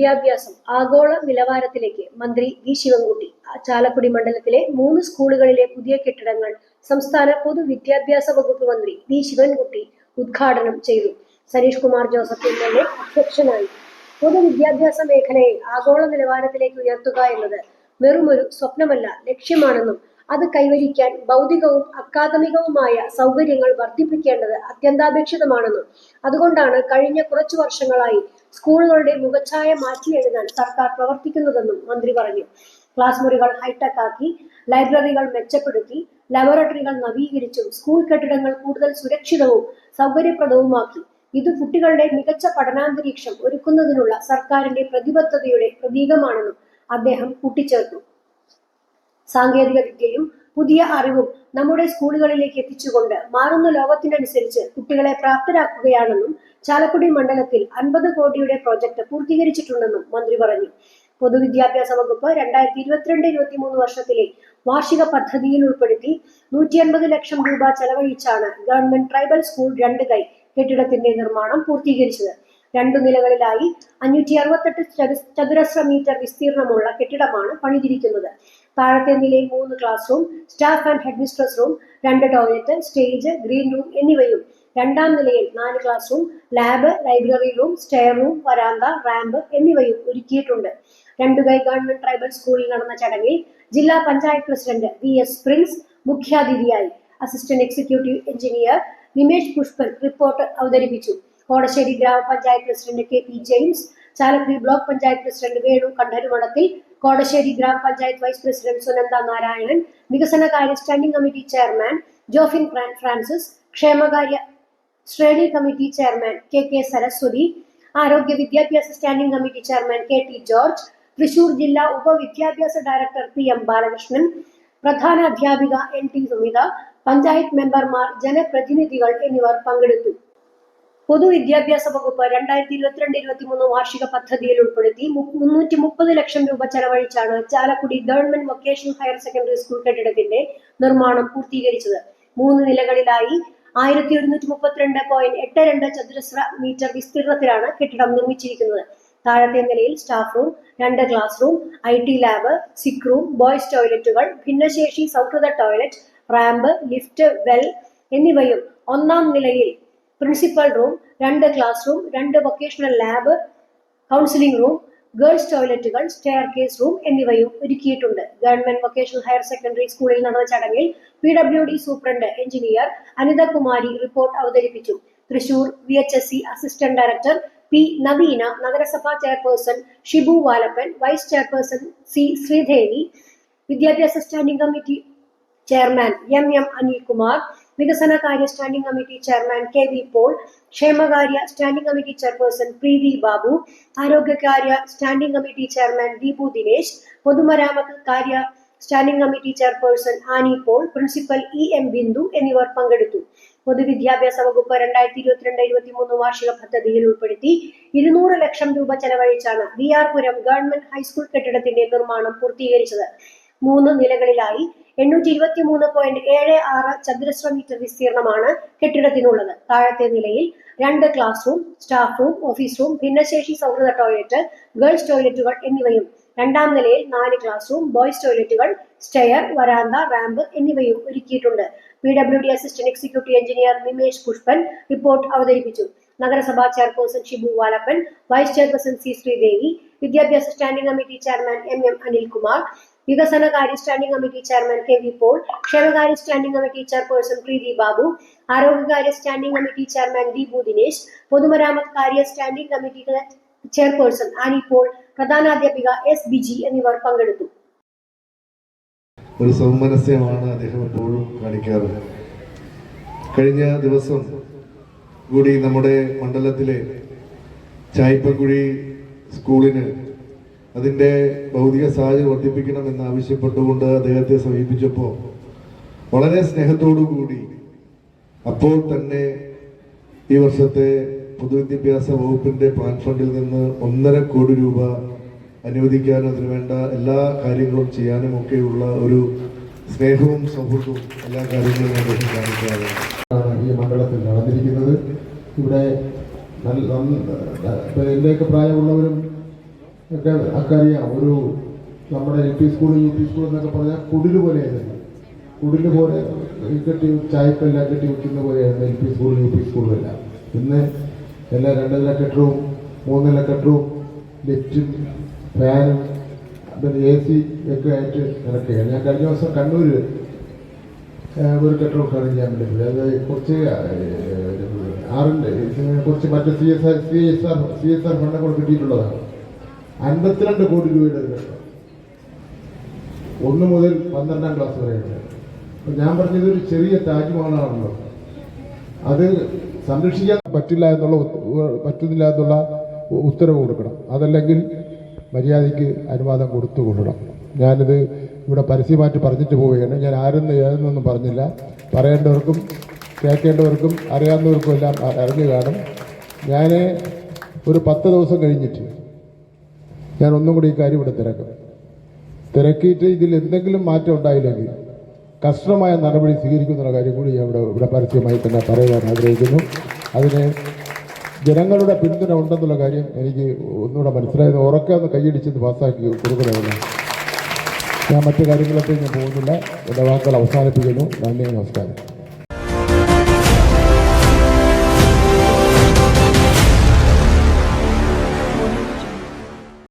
പൊതുവിദ്യാഭ്യാസം ആഗോള നിലവാരത്തിലേക്ക് മന്ത്രി വി. ശിവൻകുട്ടി ചാലക്കുടി മണ്ഡലത്തിലെ മൂന്ന് സ്കൂളുകളിലെ പുതിയ കെട്ടിടങ്ങൾ സംസ്ഥാന പൊതുവിദ്യാഭ്യാസ വകുപ്പ് മന്ത്രി വി. ശിവൻകുട്ടി ഉദ്ഘാടനം ചെയ്തു. Saneesh Kumar Joseph M. L. A അധ്യക്ഷനായി. പൊതുവിദ്യാഭ്യാസ മേഖലയെ ആഗോള നിലവാരത്തിലേക്ക് ഉയർത്തുക എന്നത് വെറുമൊരു സ്വപ്നമല്ല ലക്ഷ്യമാണെന്നും അത് കൈവരിക്കാൻ ഭൗതികവും അക്കാദമികവുമായ സൗകര്യങ്ങൾ വർദ്ധിപ്പിക്കേണ്ടത് അത്യന്താപേക്ഷിതമാണെന്നും അതുകൊണ്ടാണ് കഴിഞ്ഞ കുറച്ചു വർഷങ്ങളായി സ്കൂളുകളുടെ മുഖച്ഛായ മാറ്റിയെഴുതാൻ സർക്കാർ പ്രവർത്തിക്കുന്നതെന്നും മന്ത്രി പറഞ്ഞു. ക്ലാസ് മുറികൾ ഹൈടെക് ആക്കി ലൈബ്രറികൾ മെച്ചപ്പെടുത്തി ലബോറട്ടറികൾ നവീകരിച്ചും സ്കൂൾ കെട്ടിടങ്ങൾ കൂടുതൽ സുരക്ഷിതവും സൗകര്യപ്രദവുമാക്കി. ഇത് കുട്ടികളുടെ മികച്ച പഠനാന്തരീക്ഷം ഒരുക്കുന്നതിനുള്ള സർക്കാരിന്റെ പ്രതിബദ്ധതയുടെ പ്രതീകമാണെന്നും അദ്ദേഹം കൂട്ടിച്ചേർത്തു. സാങ്കേതിക വിദ്യയും പുതിയ അറിവും നമ്മുടെ സ്കൂളുകളിലേക്ക് എത്തിച്ചുകൊണ്ട് മാറുന്ന ലോകത്തിനനുസരിച്ച് കുട്ടികളെ പ്രാപ്തരാക്കുകയാണെന്നും ചാലക്കുടി മണ്ഡലത്തിൽ അൻപത് കോടിയുടെ പ്രോജക്ട് പൂർത്തീകരിച്ചിട്ടുണ്ടെന്നും മന്ത്രി പറഞ്ഞു. പൊതുവിദ്യാഭ്യാസ വകുപ്പ് രണ്ടായിരത്തി ഇരുപത്തിരണ്ട് ഇരുപത്തി മൂന്ന് വർഷത്തിലെ വാർഷിക പദ്ധതിയിൽ ഉൾപ്പെടുത്തി നൂറ്റി അൻപത് ലക്ഷം രൂപ ചെലവഴിച്ചാണ് ഗവൺമെന്റ് ട്രൈബൽ സ്കൂൾ രണ്ട് കൈ കെട്ടിടത്തിന്റെ നിർമ്മാണം പൂർത്തീകരിച്ചത്. രണ്ടു നിലകളിലായി അഞ്ഞൂറ്റി അറുപത്തെട്ട് ചതു- ചതുരശ്ര മീറ്റർ വിസ്തീർണമുള്ള കെട്ടിടമാണ് പണിതിരിക്കുന്നത്. താഴത്തെ നിലയിൽ മൂന്ന് class room staff and headmistress room രണ്ട് ടോയ്ലറ്റ് സ്റ്റേജ് ഗ്രീൻ റൂം എന്നിവയും. രണ്ടാം നിലയിൽ നാല് class room lab library room stair room വരാന്ത ramp എന്നിവയും ഒരുക്കിയിട്ടുണ്ട്. രണ്ടുകൈ ഗവൺമെന്റ് ട്രൈബൽ സ്കൂളിൽ നടന്ന ചടങ്ങിൽ ജില്ലാ panchayat president V S Prince മുഖ്യാതിഥിയായി assistant executive engineer Nimesh Pushpan report അവതരിപ്പിച്ചു. കോടശ്ശേരി ഗ്രാമപഞ്ചായത്ത് president K P James Chalakudy block panchayat president Venu കണ്ഠരുമണത്തിൽ Kodassery ഗ്രാമപഞ്ചായത്ത് വൈസ് പ്രസിഡന്റ് സുനന്ദ നാരായണൻ വികസനകാര്യ standing committee chairman Jofin Francis ക്ഷേമകാര്യ ശ്രേണി committee chairman K K Saraswathi ആരോഗ്യ വിദ്യാഭ്യാസ standing committee chairman K T George Thrissur ജില്ലാ ഉപവിദ്യാഭ്യാസ ഡയറക്ടർ പി എം ബാലകൃഷ്ണൻ പ്രധാന അധ്യാപിക എൻ ടി സുമിത പഞ്ചായത്ത് മെമ്പർമാർ ജനപ്രതിനിധികൾ എന്നിവർ പങ്കെടുത്തു. പൊതുവിദ്യാഭ്യാസ വകുപ്പ് രണ്ടായിരത്തി ഇരുപത്തിരണ്ട് ഇരുപത്തി മൂന്ന് വാർഷിക പദ്ധതിയിൽ ഉൾപ്പെടുത്തി മുന്നൂറ്റി മുപ്പത് ലക്ഷം രൂപ ചെലവഴിച്ചാണ് Chalakudy government vocational higher secondary school കെട്ടിടത്തിന്റെ നിർമ്മാണം പൂർത്തീകരിച്ചത്. മൂന്ന് നിലകളിലായി ആയിരത്തി ഒരുന്നൂറ്റി മുപ്പത്തിരണ്ട് പോയിന്റ് എട്ട് രണ്ട് ചതുരശ്ര മീറ്റർ വിസ്തീർണത്തിലാണ് കെട്ടിടം നിർമ്മിച്ചിരിക്കുന്നത്. താഴത്തെ നിലയിൽ സ്റ്റാഫ് റൂം രണ്ട് class room I T lab sick room boys ടോയ്ലറ്റുകൾ ഭിന്നശേഷി സൗഹൃദ ടോയ്ലറ്റ് റാമ്പ് ലിഫ്റ്റ് വെൽ എന്നിവയും ഒന്നാം നിലയിൽ പ്രിൻസിപ്പൽ റൂം രണ്ട് ക്ലാസ് റൂം രണ്ട് vocational lab counselling room girls ടോയ്ലറ്റുകൾ staircase room എന്നിവയും ഒരുക്കിയിട്ടുണ്ട്. ഗവൺമെന്റ് വൊക്കേഷണൽ ഹയർ സെക്കൻഡറി സ്കൂളിൽ നടന്ന ചടങ്ങിൽ P W D superintendent engineer Anithakumari report അവതരിപ്പിച്ചു. Thrissur V H S C assistant director P Naveena നഗരസഭാ chairperson Shibu Valappan vice chairperson C Sreedevi വിദ്യാഭ്യാസ standing committee chairman M M Anilkumar വികസനകാര്യ standing committee chairman K V Paul ക്ഷേമകാര്യ standing committee chairperson Preethi Babu ആരോഗ്യകാര്യ standing committee chairman Deepu Dinesh പൊതുമരാമത്ത് കാര്യ standing committee chairperson Annie Paul principal E M Bindu എന്നിവർ പങ്കെടുത്തു. പൊതുവിദ്യാഭ്യാസ വകുപ്പ് രണ്ടായിരത്തി ഇരുപത്തിരണ്ട് ഇരുപത്തിമൂന്ന് വാർഷിക പദ്ധതിയിൽ ഉൾപ്പെടുത്തി ഇരുന്നൂറ് ലക്ഷം രൂപ ചെലവഴിച്ചാണ് V R Puram government high school കെട്ടിടത്തിന്റെ നിർമ്മാണം പൂർത്തീകരിച്ചത്. മൂന്ന് നിലകളിലായി എണ്ണൂറ്റി ഇരുപത്തി മൂന്ന് പോയിന്റ് ഏഴ് ആറ് ചതുരശ്ര മീറ്റർ വിസ്തീർണമാണ് കെട്ടിടത്തിനുള്ളത്. താഴത്തെ നിലയിൽ രണ്ട് class room staff room office room ഭിന്നശേഷി സൗഹൃദ ടോയ്ലറ്റ് ഗേൾസ് ടോയ്ലറ്റുകൾ എന്നിവയും രണ്ടാം നിലയിൽ നാല് ക്ലാസ് റൂം ബോയ്സ് ടോയ്ലറ്റുകൾ സ്റ്റെയർ വരാന്ത റാമ്പ് എന്നിവയും ഒരുക്കിയിട്ടുണ്ട്. P W D assistant executive engineer Nimesh Pushpan report അവതരിപ്പിച്ചു. നഗരസഭാ chairperson Shibu Valappan vice chairperson C Sreedevi വിദ്യാഭ്യാസ standing committee chairman M M Anilkumar വികസനകാര്യ standing committee chairman K V Paul ക്ഷേമകാര്യ standing committee chairperson Preethi Babu ആരോഗ്യകാര്യ standing committee chairman Deepu Dinesh പൊതുമരാമത്ത് കാര്യ standing committee chairperson Annie Paul പ്രധാനാധ്യാപിക S Biji എന്നിവർ പങ്കെടുത്തു. ഒരു സൗമനസ്യമാണ് അദ്ദേഹം എപ്പോഴും കാണിക്കാറ്. കഴിഞ്ഞ ദിവസം കൂടി നമ്മുടെ മണ്ഡലത്തിലെ ചായ്പക്കുഴി സ്കൂളിന് അതിന്റെ ഭൗതിക സാഹചര്യം വർദ്ധിപ്പിക്കണമെന്ന് ആവശ്യപ്പെട്ടുകൊണ്ട് അദ്ദേഹത്തെ സമീപിച്ചപ്പോൾ വളരെ കൂടി അപ്പോൾ തന്നെ ഈ വർഷത്തെ പൊതുവിദ്യാഭ്യാസ വകുപ്പിന്റെ പ്ലാൻ ഫണ്ടിൽ നിന്ന് ഒന്നര കോടി രൂപ അനുവദിക്കാനും അതിനുവേണ്ട എല്ലാ കാര്യങ്ങളും ചെയ്യാനും ഒക്കെയുള്ള ഒരു സ്നേഹവും സൗഹൃദവും എല്ലാ കാര്യങ്ങളും അദ്ദേഹം കാണിക്കാറുണ്ട്. ഈ മണ്ഡലത്തിൽ നടന്നിരിക്കുന്നത്. ഇവിടെ എന്റെയൊക്കെ പ്രായമുള്ളവരും ഒക്കെ അക്കറിയാം ഒരു നമ്മുടെ L P school U P school എന്നൊക്കെ പറഞ്ഞാൽ കുടിൽ പോലെയായിരുന്നു. കുടിൽ പോലെ കെട്ടി ചായപ്പെല്ലാം കെട്ടി വെക്കുന്ന പോലെയായിരുന്നു L P school U P സ്കൂളും എല്ലാം. ഇന്ന് എല്ലാ രണ്ട് നില കെട്ടിടവും മൂന്ന് നില കെട്ടിടവും ലിഫ്റ്റും ഫാനും പിന്നെ എ സി ഒക്കെ ആയിട്ട് നടക്കുകയാണ്. ഞാൻ കഴിഞ്ഞ ദിവസം കണ്ണൂർ ഒരു കെട്ടിടം ഉദ്ഘാടനം ചെയ്യാൻ വേണ്ടി പോയി. അത് കുറച്ച് ആറിന്റെ കുറച്ച് മറ്റേ C S R C S R C S R ഫണ്ടൊക്കെ കിട്ടിയിട്ടുള്ളതാണ്. അൻപത്തിരണ്ട് കോടി രൂപയുടെ ഒരു ഒന്ന് മുതൽ പന്ത്രണ്ടാം ക്ലാസ് വരെയുണ്ട്. അപ്പം ഞാൻ പറഞ്ഞത് ഒരു ചെറിയ താജ്മഹലാണല്ലോ. അത് സംരക്ഷിക്കാൻ പറ്റില്ല എന്നുള്ള പറ്റുന്നില്ല എന്നുള്ള ഉത്തരവ് കൊടുക്കണം. അതല്ലെങ്കിൽ മര്യാദയ്ക്ക് അനുവാദം കൊടുത്തു കൊള്ളണം. ഞാനിത് ഇവിടെ പരസ്യമായിട്ട് പറഞ്ഞിട്ട് പോവുകയാണ്. ഞാൻ ആരെന്ന് ഏതെന്നൊന്നും പറഞ്ഞില്ല. പറയേണ്ടവർക്കും കേൾക്കേണ്ടവർക്കും അറിയാവുന്നവർക്കും എല്ലാം അറിഞ്ഞു കാണും. ഞാൻ ഒരു പത്ത് ദിവസം കഴിഞ്ഞിട്ട് ഞാൻ ഒന്നും കൂടി ഈ കാര്യം ഇവിടെ തിരക്കും. തിരക്കിയിട്ട് ഇതിൽ എന്തെങ്കിലും മാറ്റം ഉണ്ടായില്ലെങ്കിൽ കർശനമായ നടപടി സ്വീകരിക്കുന്ന കാര്യം കൂടി ഞാൻ ഇവിടെ ഇവിടെ പരസ്യമായി തന്നെ പറയുവാൻ ആഗ്രഹിക്കുന്നു. അതിന് ജനങ്ങളുടെ പിന്തുണ ഉണ്ടെന്നുള്ള കാര്യം എനിക്ക് ഒന്നുകൂടെ മനസ്സിലായത് ഉറക്കെ ഒന്ന് കൈയടിച്ചെന്ന് പാസ്സാക്കി കൊടുക്കണമെന്ന്. ഞാൻ മറ്റു കാര്യങ്ങളൊക്കെ ഞാൻ പോകുന്നില്ല. എന്റെ വാക്കുകൾ അവസാനിപ്പിക്കുന്നു. നന്ദി നമസ്കാരം.